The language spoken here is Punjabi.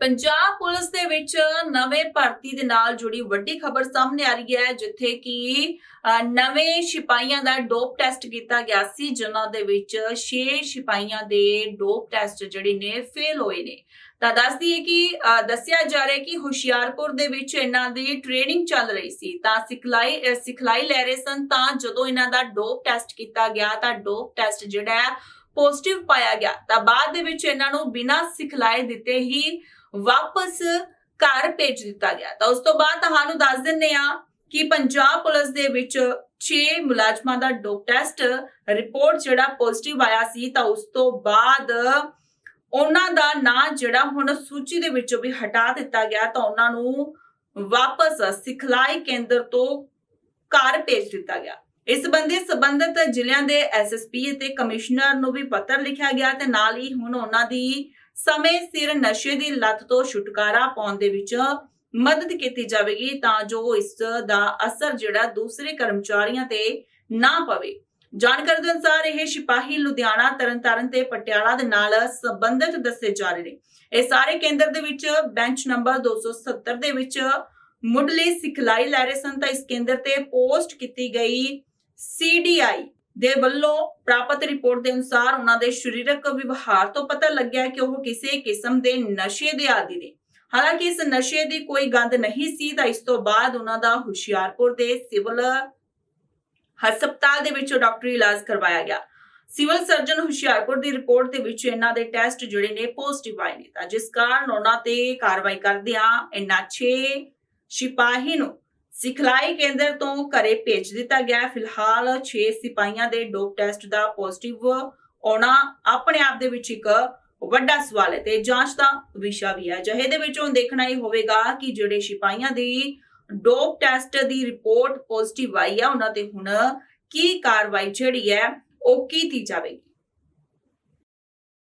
ਪੰਜਾਬ ਪੁਲਿਸ ਦੇ ਵਿੱਚ ਨਵੇਂ ਭਰਤੀ ਦੇ ਨਾਲ ਜੁੜੀ ਵੱਡੀ ਖਬਰ ਸਾਹਮਣੇ ਆ ਰਹੀ ਹੈ ਜਿੱਥੇ ਕਿ ਨਵੇਂ ਸਿਪਾਹੀਆਂ ਦਾ ਡੋਪ ਟੈਸਟ ਕੀਤਾ ਗਿਆ ਸੀ ਜਿਨ੍ਹਾਂ ਦੇ ਵਿੱਚ 6 ਸਿਪਾਹੀਆਂ ਦੇ ਡੋਪ ਟੈਸਟ ਜਿਹੜੇ ਨੇ ਫੇਲ ਹੋਏ ਨੇ। ਤਾਂ ਦੱਸਦੀ ਹੈ ਕਿ ਅ, ਦੱਸਿਆ ਜਾ ਰਿਹਾ ਕਿ ਹੁਸ਼ਿਆਰਪੁਰ ਦੇ ਵਿੱਚ ਇਹਨਾਂ ਦੀ ਟ੍ਰੇਨਿੰਗ ਚੱਲ ਰਹੀ ਸੀ। ਤਾਂ ਸਿਖਲਾਈ ਅ, ਸਿਖਲਾਈ ਲੈ ਰਹੇ ਸਨ ਤਾਂ ਜਦੋਂ ਇਹਨਾਂ ਦਾ ਡੋਪ ਟੈਸਟ ਕੀਤਾ ਗਿਆ ਤਾਂ ਡੋਪ ਟੈਸਟ ਜਿਹੜਾ ਹੈ ਪੋਜ਼ਿਟਿਵ ਪਾਇਆ ਗਿਆ, ਤਾਂ ਬਾਅਦ ਦੇ ਵਿੱਚ ਇਹਨਾਂ ਨੂੰ ਬਿਨਾਂ ਸਿਖਲਾਏ ਦਿੱਤੇ ਹੀ ਵਾਪਸ ਘਰ ਭੇਜ ਦਿੱਤਾ ਗਿਆ। ਤਾਂ ਉਸ ਤੋਂ ਬਾਅਦ ਤੁਹਾਨੂੰ ਦੱਸ ਦਿੰਨੇ ਆ ਕਿ ਪੰਜਾਬ ਪੁਲਿਸ ਦੇ ਵਿੱਚ 6 ਮੁਲਾਜ਼ਮਾਂ ਦਾ ਡੋਪ ਟੈਸਟ ਰਿਪੋਰਟ ਜਿਹੜਾ ਪੋਜ਼ਿਟਿਵ ਆਇਆ ਸੀ, ਤਾਂ ਉਸ ਤੋਂ ਬਾਅਦ ਉਹਨਾਂ ਦਾ ਨਾਂ ਜਿਹੜਾ ਹੁਣ ਸੂਚੀ ਦੇ ਵਿੱਚੋਂ ਵੀ ਹਟਾ ਦਿੱਤਾ ਗਿਆ, ਤਾਂ ਉਹਨਾਂ ਨੂੰ ਵਾਪਸ ਸਿਖਲਾਈ ਕੇਂਦਰ ਤੋਂ ਘਰ ਭੇਜ ਦਿੱਤਾ ਗਿਆ। ਇਸ ਸੰਬੰਧੀ ਸੰਬੰਧਿਤ ਜ਼ਿਲ੍ਹਿਆਂ ਦੇ ਐਸਐਸਪੀ ਅਤੇ ਕਮਿਸ਼ਨਰ ਨੂੰ ਵੀ ਪੱਤਰ ਲਿਖਿਆ ਗਿਆ ਤੇ ਨਾਲ ਹੀ ਹੁਣ ਉਹਨਾਂ ਦੀ ਸਮੇਂ ਸਿਰ ਨਸ਼ੇ ਦੀ ਲੱਤ ਤੋਂ ਛੁਟਕਾਰਾ ਪਾਉਣ ਦੇ ਵਿੱਚ ਮਦਦ ਕੀਤੀ ਜਾਵੇਗੀ ਤਾਂ ਜੋ ਇਸ ਦਾ ਅਸਰ ਜਿਹੜਾ ਦੂਸਰੇ ਕਰਮਚਾਰੀਆਂ ਤੇ ਨਾ ਪਵੇ। ਜਾਣਕਾਰੀ ਦੇ ਅਨੁਸਾਰ ਇਹ ਸਿਪਾਹੀ ਲੁਧਿਆਣਾ, ਤਰਨਤਾਰਨ ਤੇ ਪਟਿਆਲਾ ਦੇ ਨਾਲ ਸੰਬੰਧਿਤ ਦੱਸੇ ਜਾ ਰਹੇ ਨੇ। ਇਹ ਸਾਰੇ ਕੇਂਦਰ ਦੇ ਵਿੱਚ ਬੈਂਚ ਨੰਬਰ 270 ਦੇ ਵਿੱਚ ਮੁੱਢਲੀ ਸਿਖਲਾਈ ਲੈ ਰਹੇ ਸਨ ਤਾਂ ਇਸ ਕੇਂਦਰ ਤੇ ਪੋਸਟ ਕੀਤੀ ਗਈ ਸੀਡੀਆਈ ਦੇ ਵੱਲੋਂ ਪ੍ਰਾਪਤ ਰਿਪੋਰਟ ਦੇ ਅਨੁਸਾਰ ਉਹਨਾਂ ਦੇ ਸਰੀਰਕ ਵਿਵਹਾਰ ਤੋਂ ਪਤਾ ਲੱਗਿਆ ਕਿ ਉਹ ਕਿਸੇ ਕਿਸਮ ਦੇ ਨਸ਼ੇ ਦੇ ਆਦੀ ਨੇ। ਹਾਲਾਂਕਿ ਇਸ ਨਸ਼ੇ ਦੀ ਕੋਈ ਗੰਧ ਨਹੀਂ ਸੀ ਤਾਂ ਇਸ ਤੋਂ ਬਾਅਦ ਉਹਨਾਂ ਦਾ ਹੁਸ਼ਿਆਰਪੁਰ ਦੇ ਸਿਵਲ ਹਸਪਤਾਲ ਦੇ ਵਿੱਚ ਡਾਕਟਰੀ ਇਲਾਜ ਕਰਵਾਇਆ ਗਿਆ। ਸਿਵਲ ਸਰਜਨ ਹੁਸ਼ਿਆਰਪੁਰ ਦੀ ਰਿਪੋਰਟ ਦੇ ਵਿੱਚ ਇਹਨਾਂ ਦੇ ਟੈਸਟ ਜਿਹੜੇ ਨੇ ਪੋਜ਼ਿਟਿਵ ਆਏ ਨੇ ਤਾਂ ਜਿਸ ਕਾਰਨ ਉਹਨਾਂ ਤੇ ਕਾਰਵਾਈ ਕਰਦਿਆਂ ਇਹਨਾਂ 6 ਸਿਪਾਹੀ ਨੂੰ ਸਿਖਲਾਈ ਕੇਂਦਰ ਤੋਂ ਘਰੇ ਭੇਜ ਦਿੱਤਾ ਗਿਆ ਫਿਲਹਾਲ 6 ਸਿਪਾਹੀਆਂ ਦੇ ਡੋਪ ਟੈਸਟ ਦਾ ਪੋਜ਼ਿਟਿਵ ਆਉਣਾ ਆਪਣੇ ਆਪ ਦੇ ਵਿੱਚ ਇੱਕ ਵੱਡਾ ਸਵਾਲ ਹੈ ਤੇ ਜਾਂਚ ਦਾ ਵਿਸ਼ਾ ਵੀ ਹੈ। ਜਿਹੇ ਦੇ ਵਿੱਚ ਹੁਣ ਦੇਖਣਾ ਇਹ ਹੋਵੇਗਾ ਕਿ ਜਿਹੜੇ ਸਿਪਾਹੀਆਂ ਦੀ ਡੋਪ ਟੈਸਟ ਦੀ ਰਿਪੋਰਟ ਪੋਜ਼ਿਟਿਵ ਆਈ ਹੈ ਉਹਨਾਂ ਤੇ ਹੁਣ ਕੀ ਕਾਰਵਾਈ ਜਿਹੜੀ ਹੈ, ਉਹ ਕੀਤੀ ਜਾਵੇਗੀ।